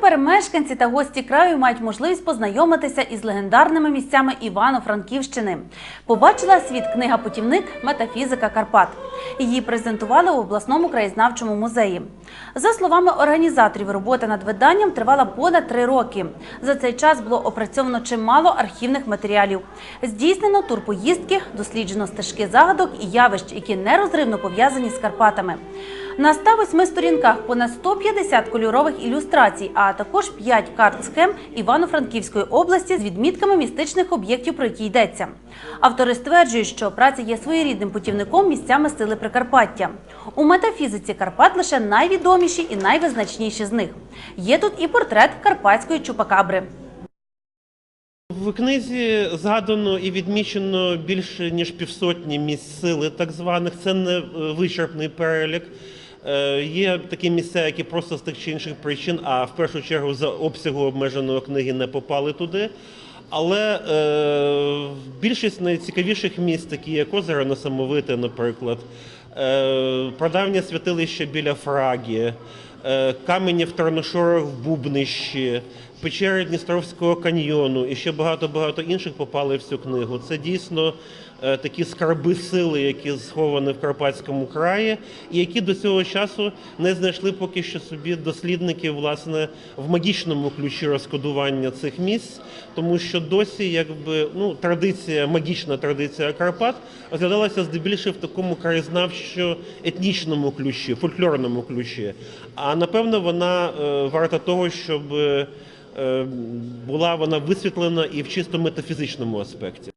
тепер мешканці та гості краю мають можливість познайомитися із легендарними місцями Івано-Франківщини. Побачила світ книга Путівник Метафізика Карпат. Її презентували у обласному краєзнавчому музеї. За словами організаторів, робота над виданням тривала понад три роки. За цей час було опрацьовано чимало архівних матеріалів. Здійснено турпоїздки, досліджено стежки загадок і явищ, які нерозривно пов'язані з Карпатами. На 108 сторінках понад 150 кольорових ілюстрацій, а також 5 карт схем Івано-Франківської області з відмітками містичних об'єктів, про які йдеться. Автори стверджують, що праця є своєрідним путівником місцями сили Прикарпаття. У метафізиці Карпат лише найвідоміші і найвизначніші з них. Є тут і портрет карпатської чупакабри. В книзі згадано і відмічено більше ніж півсотні місць сили, так званих. Це не е, вичерпний перелік. Е, Є такі місця, які просто з тих чи інших причин, а в першу чергу за обсягу обмеженої книги не попали туди. Але е, більшість найцікавіших місць, такі як озеро Несамовите, наприклад, е, прадавнє святилище біля Фрагі, е, камені в Тарношорах в Бубнищі, печери Дністровського каньйону і ще багато-багато інших попали в цю книгу. Це дійсно е, такі скарби сили, які сховані в Карпатському краї, і які до цього часу не знайшли поки що собі дослідники власне в магічному ключі розкодування цих місць, тому що досі якби ну традиція, магічна традиція Карпат розглядалася здебільшого в такому краєзнавчо-етнічному ключі, фольклорному ключі. А напевно вона е, варта того, щоб е, була вона висвітлена і в чисто метафізичному аспекті.